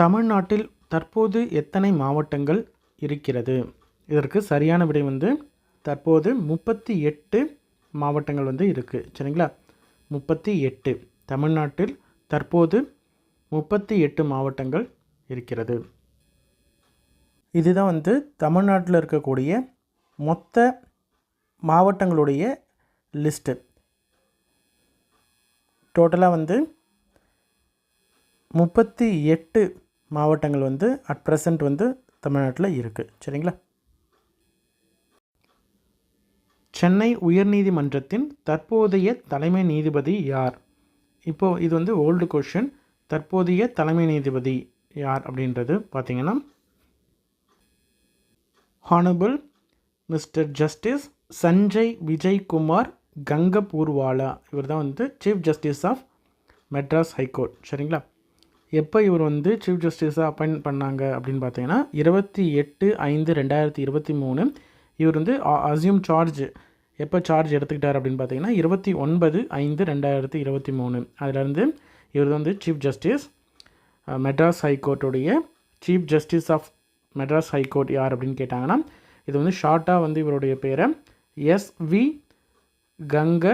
தமிழ்நாட்டில் தற்போது எத்தனை மாவட்டங்கள் இருக்கிறது? இதற்கு சரியான விடை வந்து தற்போது முப்பத்தி எட்டு மாவட்டங்கள் வந்து இருக்குது சரிங்களா? முப்பத்தி எட்டு. தமிழ்நாட்டில் தற்போது முப்பத்தி எட்டு மாவட்டங்கள் இருக்கிறது. இதுதான் வந்து தமிழ்நாட்டில் இருக்கக்கூடிய மொத்த மாவட்டங்களுடைய லிஸ்ட்டு. டோட்டலாக வந்து முப்பத்தி எட்டு மாவட்டங்கள் வந்து அட் ப்ரெசண்ட் வந்து தமிழ்நாட்டில் இருக்குது சரிங்களா? சென்னை உயர்நீதிமன்றத்தின் தற்போதைய தலைமை நீதிபதி யார்? இப்போது இது வந்து ஓல்டு கொஷின் தற்போதைய தலைமை நீதிபதி யார் அப்படின்றது பார்த்தீங்கன்னா honourable mister justice Sanjay Vijaykumar Gangapurwala இவர் தான் வந்து chief justice of Madras high court சரிங்களா? எப்போ இவர் வந்து சீஃப் ஜஸ்டிஸாக அப்பாயின்ட் பண்ணாங்க அப்படின்னு பார்த்தீங்கன்னா இருபத்தி எட்டு ஐந்து ரெண்டாயிரத்தி இருபத்தி மூணு இவர் வந்து அசியூம் சார்ஜ் எப்போ சார்ஜ் எடுத்துக்கிட்டார் அப்படின்னு பார்த்தீங்கன்னா இருபத்தி ஒன்பது ஐந்து ரெண்டாயிரத்தி இருபத்தி மூணு. அதிலேருந்து இவர் வந்து chief justice Madras ஹைகோர்ட்டுடைய chief justice of Madras high court யார் அப்படின்னு கேட்டாங்கன்னா இது வந்து ஷார்ட்டாக வந்து இவருடைய பேரை எஸ்வி கங்க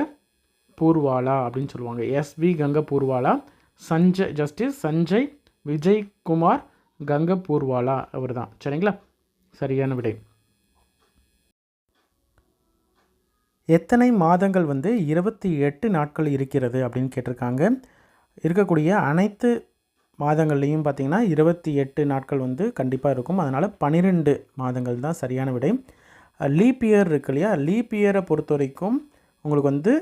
பூர்வாலா அப்படின்னு சொல்லுவாங்க. SV Gangapurwala Sanjay justice Sanjay Vijaykumar Gangapurwala அவர் தான் சரிங்களா? சரியான விடை. எத்தனை மாதங்கள் வந்து இருபத்தி எட்டு நாட்கள் இருக்கிறது அப்படின்னு கேட்டிருக்காங்க. இருக்கக்கூடிய அனைத்து மாதங்கள்லேயும் பார்த்திங்கன்னா இருபத்தி எட்டு நாட்கள் வந்து கண்டிப்பாக இருக்கும். அதனால் பன்னிரெண்டு மாதங்கள் தான் சரியான விடை. லீப் இயர் இருக்கு இல்லையா? லீப் இயரை பொறுத்த வரைக்கும் உங்களுக்கு வந்து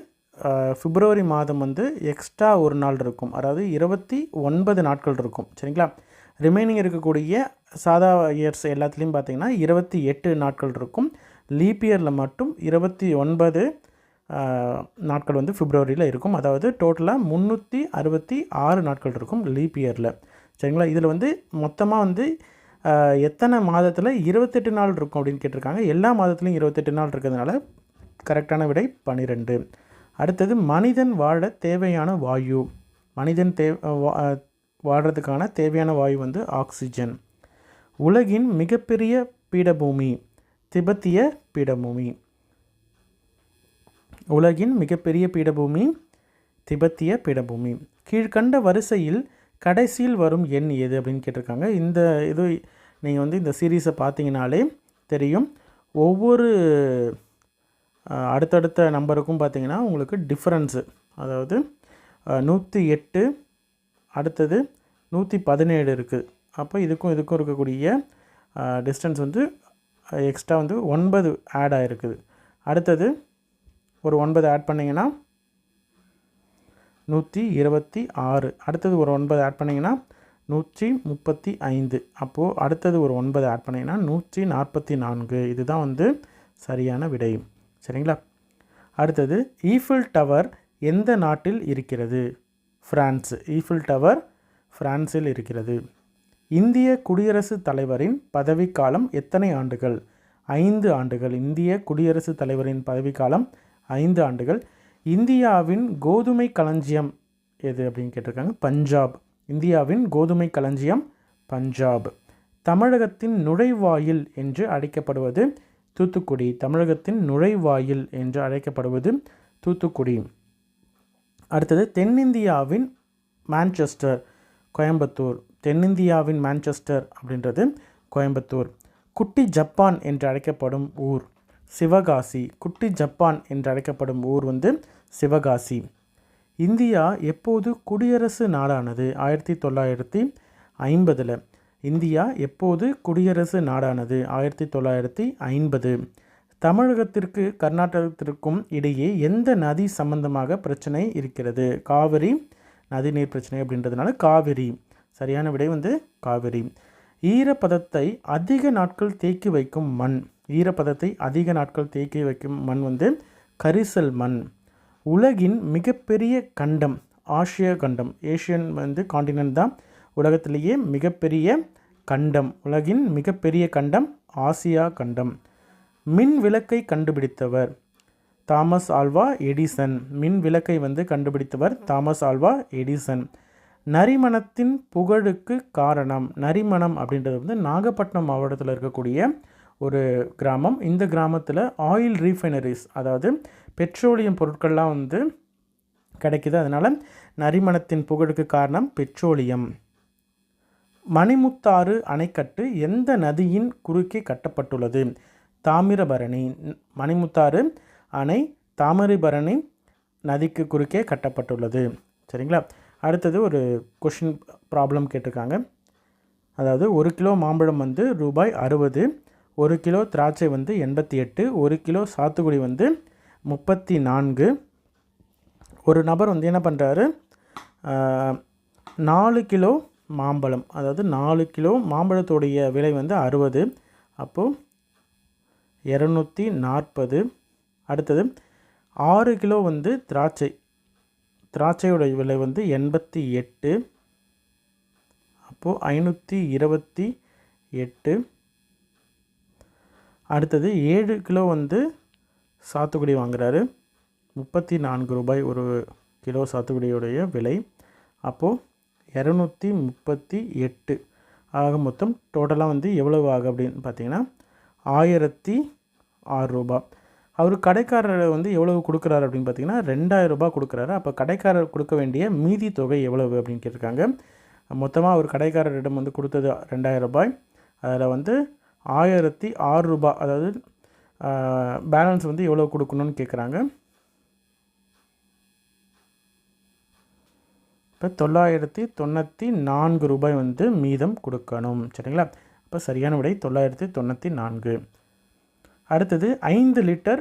பிப்ரவரி மாதம் வந்து எக்ஸ்ட்ரா ஒரு நாள் இருக்கும். அதாவது இருபத்தி ஒன்பது நாட்கள் இருக்கும். சரிங்களா? ரிமைனிங் இருக்கக்கூடிய சாதா இயர்ஸ் எல்லாத்துலேயும் பார்த்திங்கன்னா இருபத்தி எட்டு நாட்கள் இருக்கும். லீப் இயரில் மட்டும் இருபத்தி ஒன்பது நாட்கள் வந்து பிப்ரவரியில் இருக்கும். அதாவது டோட்டலாக முந்நூற்றி அறுபத்தி ஆறு நாட்கள் இருக்கும் லீப் இயரில் சரிங்களா? இதில் வந்து மொத்தமாக வந்து எத்தனை மாதத்தில் இருபத்தெட்டு நாள் இருக்கும் அப்படின்னு கேட்டிருக்காங்க. எல்லா மாதத்துலையும் இருபத்தெட்டு நாள் இருக்கிறதுனால கரெக்டான விடை பன்னிரெண்டு அடுத்தது மனிதன் வாழ தேவையான வாயு. மனிதன் தே வாழ்கிறதுக்கான தேவையான வாயு வந்து ஆக்சிஜன். உலகின் மிகப்பெரிய பீடபூமி திபெத்திய பீடபூமி. உலகின் மிகப்பெரிய பீடபூமி திபெத்திய பீடபூமி. கீழ்கண்ட வரிசையில் கடைசியில் வரும் எண் எது அப்படின்னு கேட்டிருக்காங்க. இந்த இது நீங்கள் வந்து இந்த சீரீஸை பார்த்தீங்கனாலே தெரியும். ஒவ்வொரு அடுத்தடுத்த நம்பருக்கும் பார்த்தீங்கன்னா உங்களுக்கு டிஃப்ரென்ஸு அதாவது நூற்றி எட்டு அடுத்தது நூற்றி பதினேழு இருக்குது அப்போ இதுக்கும் இதுக்கும் இருக்கக்கூடிய டிஸ்டன்ஸ் வந்து எக்ஸ்ட்ரா வந்து ஒன்பது ஆட் ஆகிருக்குது அடுத்தது ஒரு ஒன்பது ஆட் பண்ணிங்கன்னா நூற்றி இருபத்தி ஆறு. அடுத்தது ஒரு ஒன்பது ஆட் பண்ணிங்கன்னா நூற்றி முப்பத்தி ஐந்து. அப்போது அடுத்தது ஒரு ஒன்பது ஆட் பண்ணிங்கன்னா நூற்றி நாற்பத்தி நான்கு. இதுதான் வந்து சரியான விடை. சரிங்களா? அடுத்தது ஈஃபில் டவர் எந்த நாட்டில் இருக்கிறது? ஃப்ரான்ஸ். ஈஃபில் டவர் ஃப்ரான்ஸில் இருக்கிறது. இந்திய குடியரசுத் தலைவரின் பதவிக்காலம் எத்தனை ஆண்டுகள்? ஐந்து ஆண்டுகள். இந்திய குடியரசுத் தலைவரின் பதவிக்காலம் ஐந்து ஆண்டுகள். இந்தியாவின் கோதுமை களஞ்சியம் எது அப்படின்னு கேட்டிருக்காங்க? பஞ்சாப். இந்தியாவின் கோதுமை களஞ்சியம் பஞ்சாப். தமிழகத்தின் நுழைவாயில் என்று அழைக்கப்படுவது தூத்துக்குடி தமிழகத்தின் நுழைவாயில் என்று அழைக்கப்படுவது தூத்துக்குடி. அடுத்தது தென்னிந்தியாவின் மான்செஸ்டர் கோயம்புத்தூர். தென்னிந்தியாவின் மான்செஸ்டர் அப்படின்றது கோயம்புத்தூர். குட்டி ஜப்பான் என்று அழைக்கப்படும் ஊர். சிவகாசி குட்டி ஜப்பான் என்று அழைக்கப்படும் ஊர் வந்து சிவகாசி. இந்தியா எப்போது குடியரசு நாடானது ஆயிரத்தி தொள்ளாயிரத்தி ஐம்பதில். இந்தியா எப்போது குடியரசு நாடானது? ஆயிரத்தி தொள்ளாயிரத்தி ஐம்பது. தமிழகத்திற்கு கர்நாடகத்திற்கும் இடையே எந்த நதி சம்பந்தமாக பிரச்சனை இருக்கிறது? காவிரி நதிநீர் பிரச்சனை அப்படின்றதுனால காவிரி. சரியான விடை வந்து காவிரி. ஈரப்பதத்தை அதிக நாட்கள் தேக்கி வைக்கும் மண். ஈரப்பதத்தை அதிக நாட்கள் தேக்கி வைக்கும் மண் வந்து கரிசல் மண். உலகின் மிகப்பெரிய கண்டம் ஆசிய கண்டம். ஏஷியன் வந்து காண்டினென்ட் தான் உலகத்திலேயே மிகப்பெரிய கண்டம் உலகின் மிகப்பெரிய கண்டம் ஆசியா கண்டம். மின் விளக்கை கண்டுபிடித்தவர் தாமஸ் ஆல்வா எடிசன். மின் விளக்கை வந்து கண்டுபிடித்தவர் தாமஸ் ஆல்வா எடிசன். நரிமணத்தின் புகழுக்கு காரணம் நரிமணம் அப்படின்றது வந்து நாகப்பட்டினம் மாவட்டத்தில் இருக்கக்கூடிய ஒரு கிராமம். இந்த கிராமத்தில் ஆயில் ரீஃபைனரிஸ் அதாவது பெட்ரோலியம் பொருட்கள்லாம் வந்து கிடைக்கிது. அதனால் நரிமணத்தின் புகழுக்கு காரணம் பெட்ரோலியம் மணிமுத்தாறு அணைக்கட்டு எந்த நதியின் குறுக்கே கட்டப்பட்டுள்ளது? தாமிரபரணி மணிமுத்தாறு அணை தாமிரபரணி நதிக்கு குறுக்கே கட்டப்பட்டுள்ளது. சரிங்களா? அடுத்தது ஒரு கொஷின் ப்ராப்ளம் கேட்டிருக்காங்க. அதாவது ஒரு கிலோ மாம்பழம் வந்து ரூபாய் அறுபது ஒரு கிலோ திராட்சை வந்து எண்பத்தி எட்டு ஒரு கிலோ சாத்துக்குடி வந்து முப்பத்தி நான்கு. ஒரு நபர் வந்து என்ன பண்ணுறாரு நாலு கிலோ மாம்பழம். அதாவது நாலு கிலோ மாம்பழத்துடைய விலை வந்து அறுபது. அப்போது இரநூத்தி நாற்பது. அடுத்தது ஆறு கிலோ வந்து திராட்சை. திராட்சையோட விலை வந்து எண்பத்தி எட்டு. அப்போது ஐநூற்றி இருபத்தி எட்டு. அடுத்தது ஏழு கிலோ வந்து சாத்துக்குடி வாங்குறாரு. முப்பத்தி நான்கு ரூபாய் ஒரு கிலோ சாத்துக்குடியுடைய விலை. அப்போது இரநூத்தி முப்பத்தி எட்டு. ஆக மொத்தம் டோட்டலாக வந்து எவ்வளவு ஆகும் அப்படின்னு பார்த்தீங்கன்னா ஆயிரத்தி ஆறு ரூபா அவர் கடைக்காரர் வந்து எவ்வளவு கொடுக்குறாரு அப்படின்னு பார்த்தீங்கன்னா ரெண்டாயிரம் ரூபாய் கொடுக்குறாரு. அப்போ கடைக்காரர் கொடுக்க வேண்டிய மீதி தொகை எவ்வளவு அப்படின்னு கேட்டிருக்காங்க. மொத்தமாக அவர் கடைக்காரரிடம் வந்து கொடுத்தது ரெண்டாயிரம் ரூபாய். அதில் வந்து ஆயிரத்தி ஆறு ரூபாய் அதாவது பேலன்ஸ் வந்து எவ்வளோ கொடுக்கணும்னு கேட்குறாங்க இப்போ தொள்ளாயிரத்தி தொண்ணூற்றி நான்கு ரூபாய் வந்து மீதம் கொடுக்கணும். சரிங்களா? இப்போ சரியான விடை தொள்ளாயிரத்தி தொண்ணூற்றி நான்கு. அடுத்தது ஐந்து லிட்டர்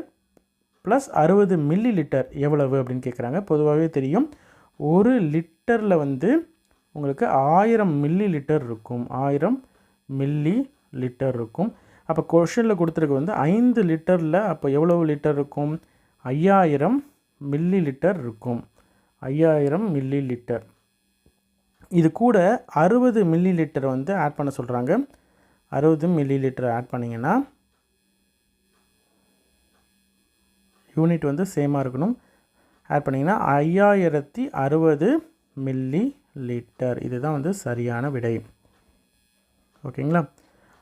ப்ளஸ் அறுபது மில்லி லிட்டர் எவ்வளவு அப்படின்னு கேட்குறாங்க பொதுவாகவே தெரியும். ஒரு லிட்டரில் வந்து உங்களுக்கு ஆயிரம் மில்லி லிட்டர் இருக்கும். ஆயிரம் மில்லி லிட்டர் இருக்கும். அப்போ கொஷனில் கொடுத்துருக்கு வந்து ஐந்து லிட்டரில் அப்போ எவ்வளவு லிட்டர் இருக்கும்? ஐயாயிரம் மில்லி லிட்டர் இருக்கும். ஐயாயிரம் மில்லி லிட்டர் இது கூட அறுபது மில்லி லிட்டர் வந்து ஆட் பண்ண சொல்கிறாங்க அறுபது மில்லி லிட்டர் ஆட் பண்ணிங்கன்னா யூனிட் வந்து சேமாக இருக்கணும். ஆட் பண்ணிங்கன்னா ஐயாயிரத்தி அறுபது மில்லி லிட்டர் இதுதான் வந்து சரியான விடை. ஓகேங்களா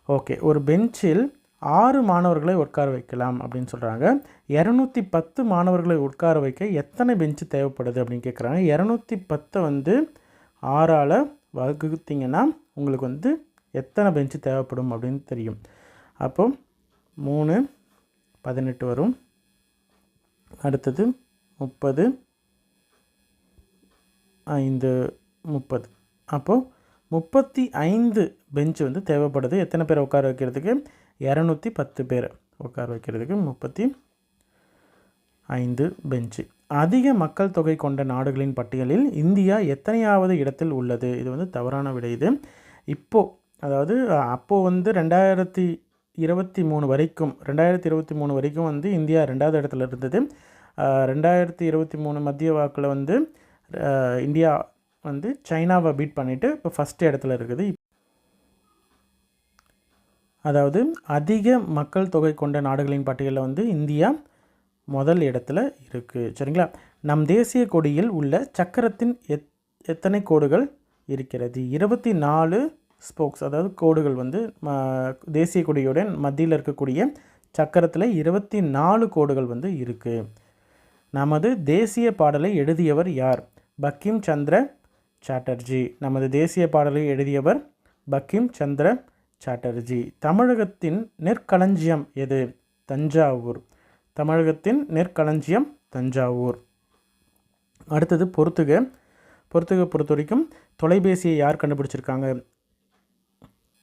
ஓகே ஒரு பெஞ்சில் ஆறு மாணவர்களை உட்கார வைக்கலாம் அப்படின்னு சொல்கிறாங்க இரநூத்தி பத்து மாணவர்களை உட்கார வைக்க எத்தனை பெஞ்சு தேவைப்படுது அப்படின்னு கேட்குறாங்க இரநூத்தி பத்தை வந்து ஆறால் வகுத்திங்கன்னா உங்களுக்கு வந்து எத்தனை பெஞ்சு தேவைப்படும் அப்படின்னு தெரியும். அப்போ மூணு பதினெட்டு வரும். அடுத்தது முப்பது ஐந்து முப்பது. அப்போது முப்பத்தி ஐந்து பெஞ்சு வந்து தேவைப்படுது. எத்தனை பேர் உட்கார வைக்கிறதுக்கு? இரநூத்தி பத்து பேர் உட்கார வைக்கிறதுக்கு முப்பத்தி ஐந்து பெஞ்சு அதிக மக்கள் தொகை கொண்ட நாடுகளின் பட்டியலில் இந்தியா எத்தனையாவது இடத்தில் உள்ளது? இது வந்து தவறான விடை இது. இப்போது அதாவது அப்போது வந்து ரெண்டாயிரத்தி இருபத்தி மூணு வரைக்கும் ரெண்டாயிரத்தி இருபத்தி மூணு வரைக்கும் வந்து இந்தியா ரெண்டாவது இடத்துல இருந்தது. ரெண்டாயிரத்தி இருபத்தி மூணு மத்திய வாக்கில் வந்து இந்தியா வந்து சைனாவை பீட் பண்ணிவிட்டு இப்போ ஃபஸ்ட் இடத்துல இருக்குது. அதாவது அதிக மக்கள் தொகை கொண்ட நாடுகளின் பட்டியலில் வந்து இந்தியா முதல் இடத்துல இருக்குது சரிங்களா? நம் தேசிய கொடியில் உள்ள சக்கரத்தின் எத் எத்தனை கோடுகள் இருக்கிறது? இருபத்தி நாலு ஸ்போக்ஸ் அதாவது கோடுகள் வந்து தேசிய கொடியுடன் மத்தியில் இருக்கக்கூடிய சக்கரத்தில் இருபத்தி நாலு கோடுகள் வந்து இருக்குது நமது தேசிய பாடலை எழுதியவர் யார்? பக்கிம் சந்திர சாட்டர்ஜி. நமது தேசிய பாடலை எழுதியவர் பக்கிம் சந்திர சாட்டர்ஜி. தமிழகத்தின் நெற்களஞ்சியம் எது? தஞ்சாவூர். தமிழகத்தின் நெற்களஞ்சியம் தஞ்சாவூர். அடுத்தது பொறுத்துக. பொறுத்துக பொறுத்த வரைக்கும் தொலைபேசியை யார் கண்டுபிடிச்சிருக்காங்க?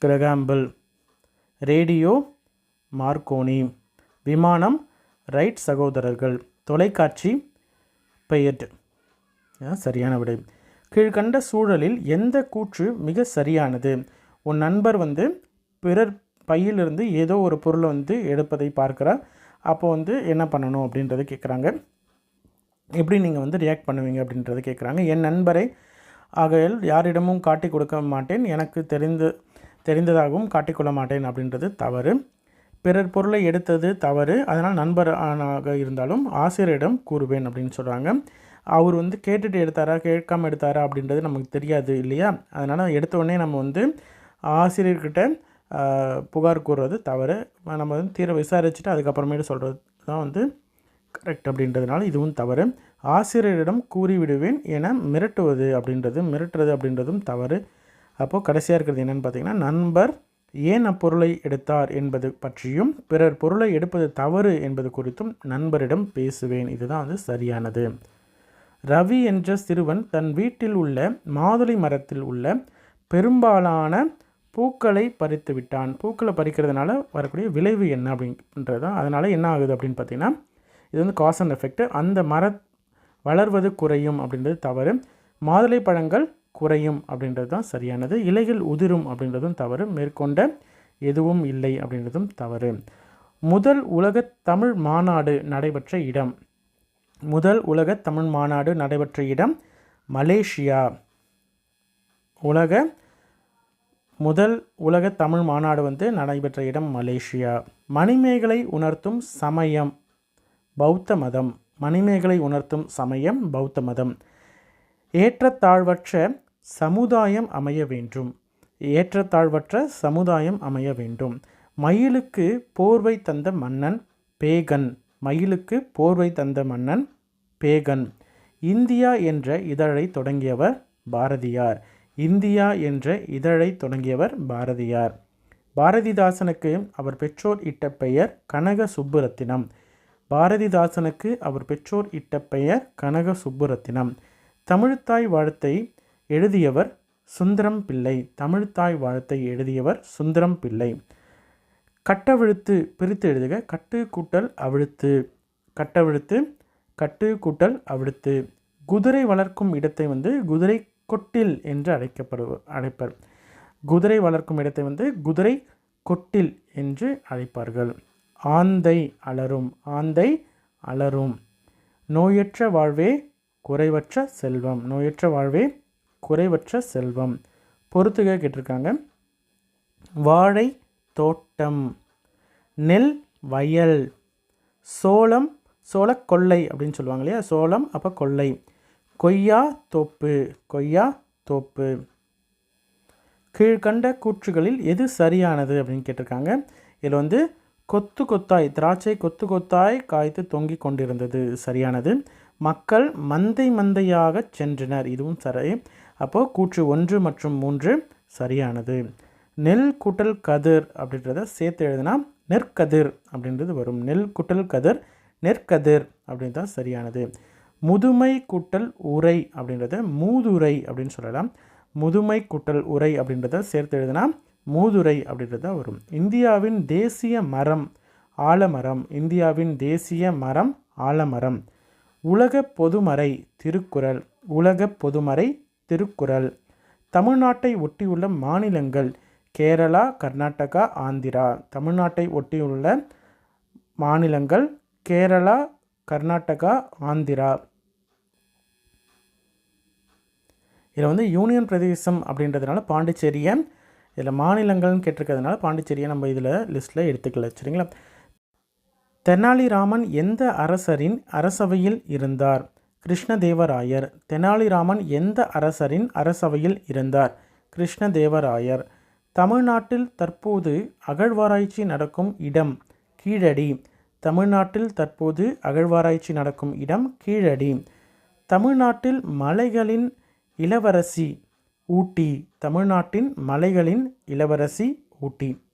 கிரகாம்பிள் ரேடியோ மார்க்கோனி விமானம் ரைட் சகோதரர்கள் தொலைக்காட்சி பெயர்ட். சரியான விடை. கீழ்கண்ட சூழலில் எந்த கூற்று மிக சரியானது? உன் நண்பர் வந்து பிறர் பையிலிருந்து ஏதோ ஒரு பொருளை வந்து எடுப்பதை பார்க்கிறார். அப்போ வந்து என்ன பண்ணணும் அப்படின்றத கேட்குறாங்க எப்படி நீங்கள் வந்து ரியாக்ட் பண்ணுவீங்க அப்படின்றத கேட்குறாங்க என் நண்பரை ஆகையில் யாரிடமும் காட்டி கொடுக்க மாட்டேன். எனக்கு தெரிந்து தெரிந்ததாகவும் காட்டிக்கொள்ள மாட்டேன் அப்படின்றது தவறு. பிறர் பொருளை எடுத்தது தவறு. அதனால் நண்பராக இருந்தாலும் ஆசிரியரிடம் கூறுவேன் அப்படின்னு சொல்கிறாங்க அவர் வந்து கேட்டுட்டு எடுத்தாரா கேட்காம எடுத்தாரா அப்படின்றது நமக்கு தெரியாது இல்லையா? அதனால் எடுத்த உடனே நம்ம வந்து ஆசிரியர்கிட்ட புகார் கூறுறது தவறு. நம்ம வந்து தீர விசாரிச்சுட்டு அதுக்கப்புறமேட்டு சொல்கிறது தான் வந்து கரெக்ட் அப்படின்றதுனால இதுவும் தவறு. ஆசிரியரிடம் கூறிவிடுவேன் என மிரட்டுவது அப்படின்றது மிரட்டுறது அப்படின்றதும் தவறு. அப்போது கடைசியாக இருக்கிறது என்னென்னு பார்த்தீங்கன்னா நண்பர் ஏன் அப்பொருளை எடுத்தார் என்பது பற்றியும் பிறர் பொருளை எடுப்பது தவறு என்பது குறித்தும் நண்பரிடம் பேசுவேன். இதுதான் வந்து சரியானது. ரவி என்ற சிறுவன் தன் வீட்டில் உள்ள மாதுளை மரத்தில் உள்ள பெரும்பாலான பூக்களை பறித்து விட்டான். பூக்களை பறிக்கிறதுனால வரக்கூடிய விளைவு என்ன அப்படின்றது தான் அதனால் என்ன ஆகுது அப்படின்னு பார்த்தீங்கன்னா இது வந்து காஸ் அண்ட் எஃபெக்ட் அந்த மர வளர்வது குறையும் அப்படின்றது தவறு. மாதுளை பழங்கள் குறையும் அப்படின்றது தான் சரியானது. இலைகள் உதிரும் அப்படின்றதும் தவறு. மேற்கொண்ட எதுவும் இல்லை அப்படின்றதும் தவறு. முதல் உலக தமிழ் மாநாடு நடைபெற்ற இடம். முதல் உலக தமிழ் மாநாடு நடைபெற்ற இடம் மலேசியா. உலக முதல் உலக தமிழ் மாநாடு வந்து நடைபெற்ற இடம் மலேசியா. மணிமேகலை உணர்த்தும் சமயம் பௌத்த மதம். மணிமேகலை உணர்த்தும் சமயம் பௌத்த மதம். ஏற்றத்தாழ்வற்ற சமுதாயம் அமைய வேண்டும். ஏற்றத்தாழ்வற்ற சமுதாயம் அமைய வேண்டும். மயிலுக்கு போர்வை தந்த மன்னன் பேகன். மயிலுக்கு போர்வை தந்த மன்னன் பேகன். இந்தியா என்ற இதழை தொடங்கியவர் பாரதியார். இந்தியா என்ற இதழை தொடங்கியவர் பாரதியார். பாரதிதாசனுக்கு அவர் பெற்றோர் இட்ட பெயர் கனக சுப்புரத்தினம் பாரதிதாசனுக்கு அவர் பெற்றோர் இட்ட பெயர் கனக சுப்புரத்தினம் தமிழ்த்தாய் வாழ்த்தை எழுதியவர் சுந்தரம் பிள்ளை தமிழ்த்தாய் வாழ்த்தை எழுதியவர் சுந்தரம் பிள்ளை கட்டவிழுத்து பிரித்து எழுதுக கட்டு கூட்டல் அவிழ்த்து. கட்டவிழுத்து கட்டு கூட்டல் அவிழுத்து. குதிரை வளர்க்கும் இடத்தை வந்து குதிரை கொட்டில் என்று அழைக்கப்படு அழைப்பர். குதிரை வளர்க்கும் இடத்தை வந்து குதிரை கொட்டில் என்று அழைப்பார்கள். ஆந்தை அலரும் ஆந்தை அலரும். நோயற்ற வாழ்வே குறைவற்ற செல்வம் நோயற்ற வாழ்வே குறைவற்ற செல்வம். பொறுத்துக கேட்டிருக்காங்க. வாழை தோட்டம் நெல் வயல் சோளம் சோளக் கொல்லை அப்படின்னு சொல்லுவாங்க இல்லையா? சோளம் அப்போ கொள்ளை கொய்யா தோப்பு கொய்யா தோப்பு. கீழ்கண்ட கூற்றுகளில் எது சரியானது அப்படின்னு கேட்டிருக்காங்க. இதில் வந்து கொத்து கொத்தாய் திராட்சை கொத்து கொத்தாய் காய்த்து தொங்கிக் கொண்டிருந்தது சரியானது. மக்கள் மந்தை மந்தையாக சென்றனர். இதுவும் சரி. அப்போது கூற்று ஒன்று மற்றும் மூன்று சரியானது. நெல் குட்டல் கதிர் அப்படின்றத சேர்த்து எழுதுனா நெற்கதிர் அப்படின்றது வரும். நெல் குட்டல் கதிர் நெற்கதிர் அப்படின்றது சரியானது. முதுமை கூட்டல் உரை அப்படின்றத மூதுரை அப்படின்னு சொல்லலாம். முதுமை கூட்டல் உரை அப்படின்றத சேர்த்து எழுதுனா மூதுரை அப்படின்றது வரும். இந்தியாவின் தேசிய மரம் ஆலமரம். இந்தியாவின் தேசிய மரம் ஆலமரம். உலக பொதுமறை திருக்குறள். உலக பொதுமறை திருக்குறள். தமிழ்நாட்டை ஒட்டியுள்ள மாநிலங்கள் கேரளா கர்நாடகா ஆந்திரா. தமிழ்நாட்டை ஒட்டியுள்ள மாநிலங்கள் கேரளா கர்நாடகா ஆந்திரா. இதில் வந்து யூனியன் பிரதேசம் அப்படின்றதுனால பாண்டிச்சேரியை இதில் மாநிலங்கள்னு கேட்டிருக்கிறதுனால பாண்டிச்சேரியை நம்ம இதில் லிஸ்ட்டில் எடுத்துக்கல. சரிங்களா? தெனாலிராமன் எந்த அரசரின் அரசவையில் இருந்தார்? கிருஷ்ணதேவராயர். தெனாலிராமன் எந்த அரசரின் அரசவையில் இருந்தார்? கிருஷ்ணதேவராயர். தமிழ்நாட்டில் தற்போது அகழ்வாராய்ச்சி நடக்கும் இடம் கீழடி. தமிழ்நாட்டில் தற்போது அகழ்வாராய்ச்சி நடக்கும் இடம் கீழடி. தமிழ்நாட்டில் மலைகளின் இளவரசி ஊட்டி தமிழ்நாட்டின் மலைகளின் இளவரசி ஊட்டி.